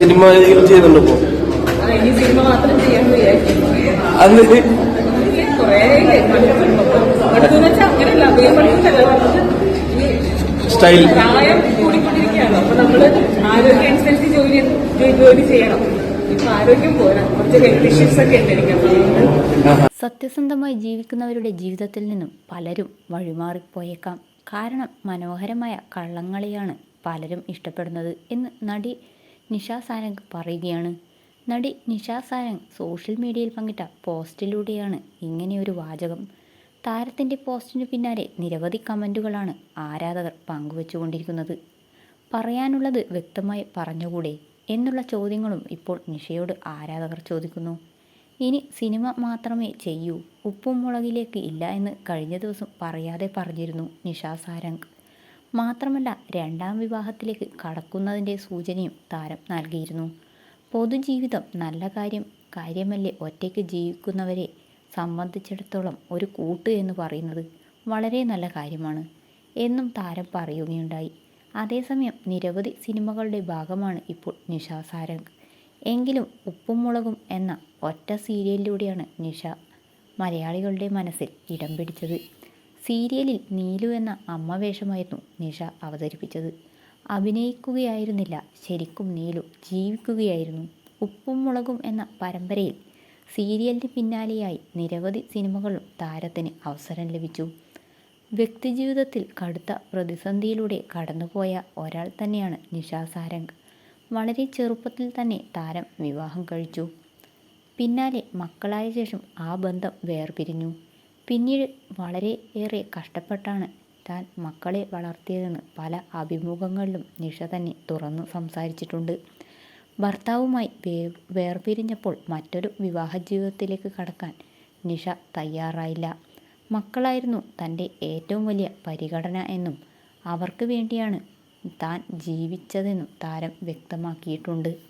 Cinema ചെയ്യുന്നുണ്ട് അന്ന് style പ്രായം കൂടിക്കൊണ്ടിരിക്കുകയാണ്. അപ്പൊ നമ്മൾ ആരോഗ്യം അനുസരിച്ച് ജോലി ജോലി- ജോലി ചെയ്യണം സത്യസന്ധമായി ജീവിക്കുന്നവരുടെ ജീവിതത്തിൽ നിന്നും പലരും വഴിമാറിപ്പോയേക്കാം. കാരണം മനോഹരമായ കള്ളങ്ങളെയാണ് പലരും ഇഷ്ടപ്പെടുന്നത് എന്ന് നടി നിഷ സാരംഗ് പറയുകയാണ്. നടി നിഷാ സാരംഗ് സോഷ്യൽ മീഡിയയിൽ പങ്കിട്ട പോസ്റ്റിലൂടെയാണ് ഇങ്ങനെയൊരു വാചകം. താരത്തിന്റെ പോസ്റ്റിന് പിന്നാലെ നിരവധി കമന്റുകളാണ് ആരാധകർ പങ്കുവച്ചുകൊണ്ടിരിക്കുന്നത്. പറയാനുള്ളത് വ്യക്തമായി പറഞ്ഞുകൂടെ എന്നുള്ള ചോദ്യങ്ങളും ഇപ്പോൾ നിഷയോട് ആരാധകർ ചോദിക്കുന്നു. ഇനി സിനിമ മാത്രമേ ചെയ്യൂ ഉപ്പും മുളകിലേക്ക് ഇല്ല എന്ന് കഴിഞ്ഞ ദിവസം പറയാതെ പറഞ്ഞിരുന്നു നിഷാ സാരംഗ്. മാത്രമല്ല രണ്ടാം വിവാഹത്തിലേക്ക് കടക്കുന്നതിന്റെ സൂചനയും താരം നൽകിയിരുന്നു. പൊതുജീവിതം നല്ല കാര്യം കാര്യമല്ലേ ഒറ്റയ്ക്ക് ജീവിക്കുന്നവരെ സംബന്ധിച്ചിടത്തോളം ഒരു കൂട്ട് എന്ന് പറയുന്നത് വളരെ നല്ല കാര്യമാണ് എന്നും താരം പറയുകയുണ്ടായി. അതേസമയം നിരവധി സിനിമകളുടെ ഭാഗമാണ് ഇപ്പോൾ നിഷ സാരംഗ്. എങ്കിലും ഉപ്പും മുളകും എന്ന ഒറ്റ സീരിയലിലൂടെയാണ് നിഷ മലയാളികളുടെ മനസ്സിൽ ഇടം പിടിച്ചത്. സീരിയലിൽ നീലു എന്ന അമ്മ വേഷമായിരുന്നു നിഷ അവതരിപ്പിച്ചത്. അഭിനയിക്കുകയായിരുന്നില്ല. ശരിക്കും നീലു ജീവിക്കുകയായിരുന്നു. ഉപ്പും മുളകും എന്ന പരമ്പരയിൽ സീരിയലിന് പിന്നാലെയായി നിരവധി സിനിമകളും താരത്തിന് അവസരം ലഭിച്ചു. വ്യക്തിജീവിതത്തിൽ കടുത്ത പ്രതിസന്ധിയിലൂടെ കടന്നുപോയ ഒരാൾ തന്നെയാണ് നിഷ സാരംഗ്. വളരെ ചെറുപ്പത്തിൽ തന്നെ താരം വിവാഹം കഴിച്ചു. പിന്നാലെ മക്കളായ ശേഷം ആ ബന്ധം വേർപിരിഞ്ഞു. പിന്നീട് വളരെ ഏറെ കഷ്ടപ്പെട്ടാണ് താൻ മക്കളെ വളർത്തിയതെന്ന് പല അഭിമുഖങ്ങളിലും നിഷ തന്നെ തുറന്നു സംസാരിച്ചിട്ടുണ്ട്. ഭർത്താവുമായി വേ വേർപിരിഞ്ഞപ്പോൾ മറ്റൊരു വിവാഹ ജീവിതത്തിലേക്ക് കടക്കാൻ നിഷ തയ്യാറായില്ല. മക്കളായിരുന്നു തന്റെ ഏറ്റവും വലിയ പരിഗണന എന്നും അവർക്ക് വേണ്ടിയാണ് താൻ ജീവിച്ചതെന്നും താരം വ്യക്തമാക്കിയിട്ടുണ്ട്.